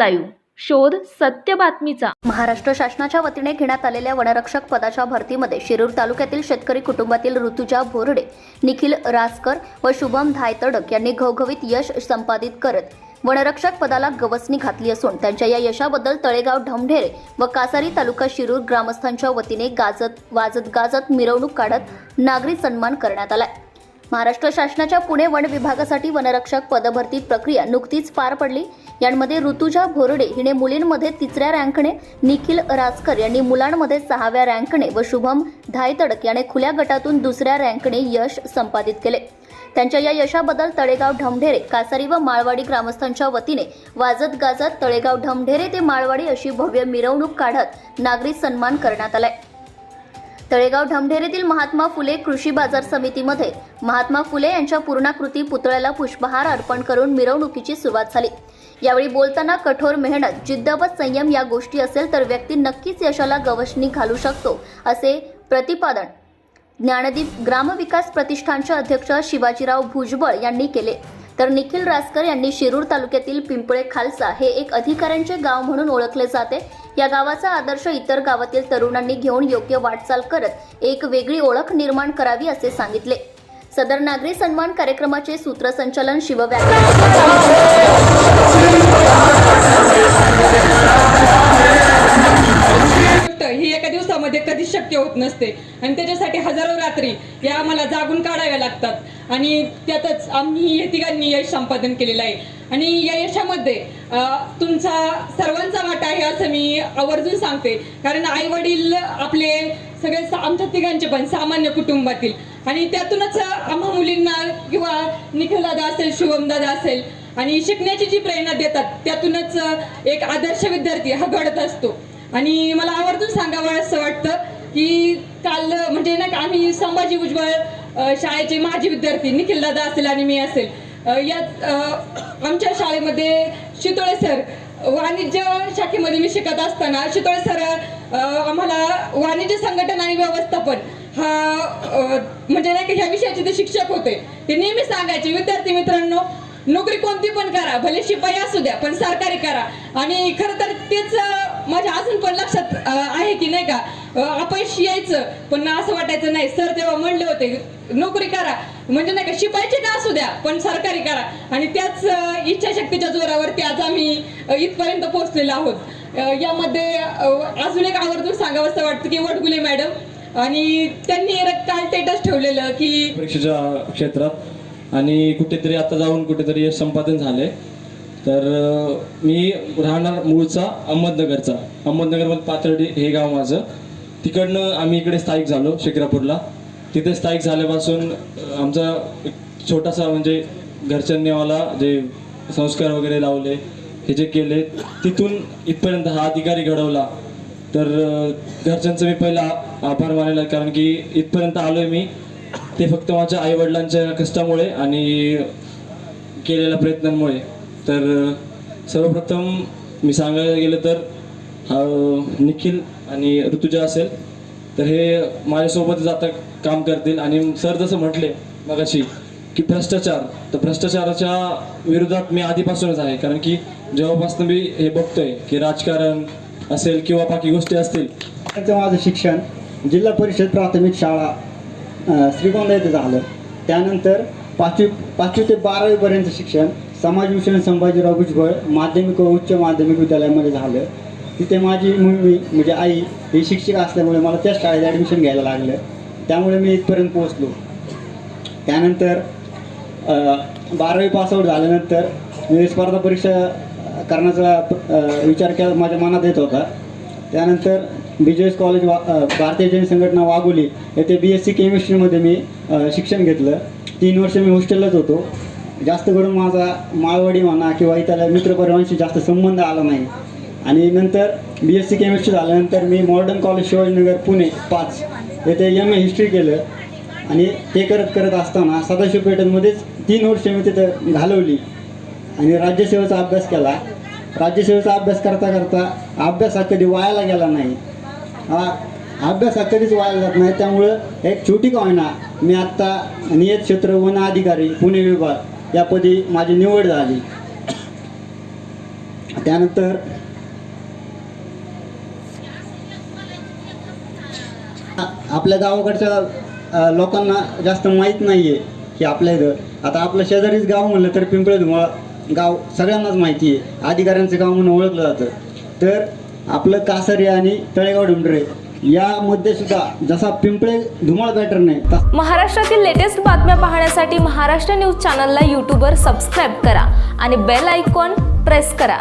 Live. शोध सत्य बातमीचा. महाराष्ट्र शासनाच्या वतीने घेण्यात आलेल्या वनरक्षक पदाच्या भरतीमध्ये शिरूर तालुक्यातील शेतकरी कुटुंबातील ऋतुजा भोरडे निखिल रासकर व शुभम धायतडक यांनी घवघवीत यश संपादित करत वनरक्षक पदाला गवसणी घातली असून त्यांच्या या यशाबद्दल तळेगाव ढमढेरे व कासारी तालुका शिरूर ग्रामस्थांच्या वतीने गाजत वाजत गाजत मिरवणूक काढत नागरी सन्मान करण्यात आलाय. महाराष्ट्र शासनाच्या पुणे वन विभागासाठी वनरक्षक पदभरती प्रक्रिया नुकतीच पार पडली. यांमध्ये ऋतुजा भोरडे हिने मुलींमध्ये तिसऱ्या रँकने निखिल रासकर यांनी मुलांमध्ये सहाव्या रँकने व शुभम धायतडक याने खुल्या गटातून दुसऱ्या रँकने यश संपादित केले. त्यांच्या या यशाबद्दल तळेगाव ढमढेरे कासारी व माळवाडी ग्रामस्थांच्या वतीने वाजत गाजत तळेगाव ढमढेरे ते माळवाडी अशी भव्य मिरवणूक काढत नागरी सन्मान करण्यात आलाय. तळेगाव ढमढेरीतील महात्मा फुले कृषी बाजार समितीमध्ये महात्मा फुले यांच्या पूर्णाकृती पुतळ्याला पुष्पहार अर्पण करून मिरवणुकीची सुरुवात झाली. यावेळी बोलताना कठोर मेहनत जिद्द व संयम या गोष्टी असेल तर व्यक्ती नक्कीच यशाला गवसणी घालू शकतो असे प्रतिपादन ज्ञानदीप ग्रामविकास प्रतिष्ठानचे अध्यक्ष शिवाजीराव भुजबळ यांनी केले. तर निखिल रासकर यांनी शिरूर तालुक्यातील पिंपळे खालसा हे एक अधिकाऱ्यांचे गाव म्हणून ओळखले जाते. या गावाचा आदर्श इतर गावातील तरुणांनी घेऊन योग्य वाटचाल करत एक वेगळी ओळख निर्माण करावी असे सांगितले. सदर नागरी सन्मान कार्यक्रमाचे सूत्रसंचालन शिवव्याख्या ही एका दिवसामध्ये कधीच शक्य होत नसते. आणि त्याच्यासाठी हजारो रात्री या आम्हाला जागून काढाव्या लागतात. आणि त्यातच आम्ही हे तिघांनी यश संपादन केलेलं आहे. आणि या यशामध्ये तुमचा सर्वांचा वाटा आहे असं मी आवर्जून सांगते. कारण आई वडील आपले सगळे सा- आमच्या तिघांचे पण सामान्य कुटुंबातील. आणि त्यातूनच आम्हा मुलींना किंवा निखिल दादा असेल शुभम दादा असेल आणि शिकण्याची जी प्रेरणा देतात त्यातूनच एक आदर्श विद्यार्थी हा घडत असतो. आणि मला आवर्जून सांगावं असं वाटतं की काल म्हणजे ना का आम्ही संभाजी उज्ज्वल शाळेचे माजी विद्यार्थी निखिल दादा असेल आणि मी असेल. या आमच्या शाळेमध्ये शितोळे सर वाणिज्य शाखेमध्ये मी शिकत असताना शितोळे सर आम्हाला वाणिज्य संघटन आणि व्यवस्थापन हा म्हणजे नाही का ह्या विषयाचे ते शिक्षक होते. ते नेहमी सांगायचे विद्यार्थी मित्रांनो नोकरी कोणती पण करा भले शिपाई असू द्या पण सरकारी करा. आणि खरं तर तेच माझ्या अजून पण लक्षात आहे की नाही का? अपयश यायचं पण असं वाटायचं नाही. सर तेव्हा म्हणले होते नोकरी करा. म्हणजे नाही का शिपायचे का असू द्या पण सरकारी करा. आणि त्याच इच्छाशक्तीच्या जोरावरती आज आम्ही इथपर्यंत पोहोचलेलो आहोत. यामध्ये अजून एक आवर्जून सांगावं असं वाटतं की वडगुले मॅडम आणि त्यांनी काल स्टेटस ठेवलेलं की परीक्षेच्या क्षेत्रात. आणि कुठेतरी आता जाऊन कुठेतरी यश संपादन झाले तर मी राहणार मूळचा अहमदनगरचा. अहमदनगरमध्ये पाथर्डी हे गाव माझं. तिकडनं आम्ही इकडे स्थायिक झालो शिक्रापूरला तिथे स्थायिक झाल्यापासून आमचा एक छोटासा म्हणजे घरच्यांनी मला जे संस्कार वगैरे लावले हे जे केले तिथून इथपर्यंत हा अधिकारी घडवला. तर घरच्यांचं मी पहिला आभार मानेल कारण की इथपर्यंत आलोय मी. ते फक्त माझ्या आईवडिलांच्या कष्टामुळे आणि केलेल्या प्रयत्नांमुळे. तर सर्वप्रथम मी सांगायला गेलं तर निखिल आणि ऋतुजा असेल तर हे माझ्यासोबतच आता काम करतील. आणि सर जसं म्हटले मगाशी की भ्रष्टाचार तर भ्रष्टाचाराच्या विरोधात मी आधीपासूनच आहे. कारण की जेव्हापासून मी हे बघतोय की राजकारण असेल किंवा बाकी गोष्टी असतील. त्याचं माझं शिक्षण जिल्हा परिषद प्राथमिक शाळा श्रीगोंदा येथे झालं. त्यानंतर पाचवी पाचवी ते बारावीपर्यंत शिक्षण समाजभूषण संभाजीराव भुजबळ माध्यमिक व उच्च माध्यमिक विद्यालयामध्ये झालं. तिथे माझी मम्मी म्हणजे आई ही शिक्षिका असल्यामुळे मला त्याच शाळेत ॲडमिशन घ्यायला लागलं. त्यामुळे मी इथपर्यंत पोहोचलो. त्यानंतर बारावी पासआउट झाल्यानंतर मी स्पर्धा परीक्षा करण्याचा विचार केला माझ्या मनात येत होता. त्यानंतर बी कॉलेज वा भारतीय जैन संघटना वाघोली येथे बी एस सी केमिस्ट्रीमध्ये मी शिक्षण घेतलं. तीन वर्ष मी हॉस्टेललाच होतो. जास्त करून माझा माळवाडी म्हणा किंवा इतर मित्रपरिवारांशी जास्त संबंध आला नाही. आणि नंतर बी एस सी केमिस्ट्री झाल्यानंतर मी मॉडर्न कॉलेज शिवाजीनगर पुणे पाच येथे एम ए हिस्ट्री केलं. आणि ते करत करत असताना सदाशिव पेटनमध्येच तीन वर्ष मी तिथं घालवली. आणि राज्यसेवेचा अभ्यास केला. राज्यसेवेचा अभ्यास करता करता अभ्यास हा कधी वायाला गेला नाही. हा अभ्यास हा कधीच वायाला जात नाही. त्यामुळं एक छोटी का होईना मी आत्ता नियत क्षेत्र वन अधिकारी पुणे विभाग यापदी माझी निवड झाली. त्यानंतर आपल्या गावाकडच्या लोकांना जास्त माहीत नाही आहे की आपल्या इथं. आता आपलं शेजारीच गाव म्हणलं तर पिंपळे धुमाळ गाव सगळ्यांनाच माहिती आहे अधिकाऱ्यांचं गाव म्हणून ओळखलं जातं. तर आपलं कासरे आणि तळेगाव डुंडरे यामध्ये सुद्धा जसा पिंपळे धुमाळ पॅटर्न आहे महाराष्ट्रातील लेटेस्ट बातम्या पाहण्यासाठी महाराष्ट्र न्यूज चॅनलला यूट्यूबवर सबस्क्राईब करा आणि बेल आयकॉन प्रेस करा.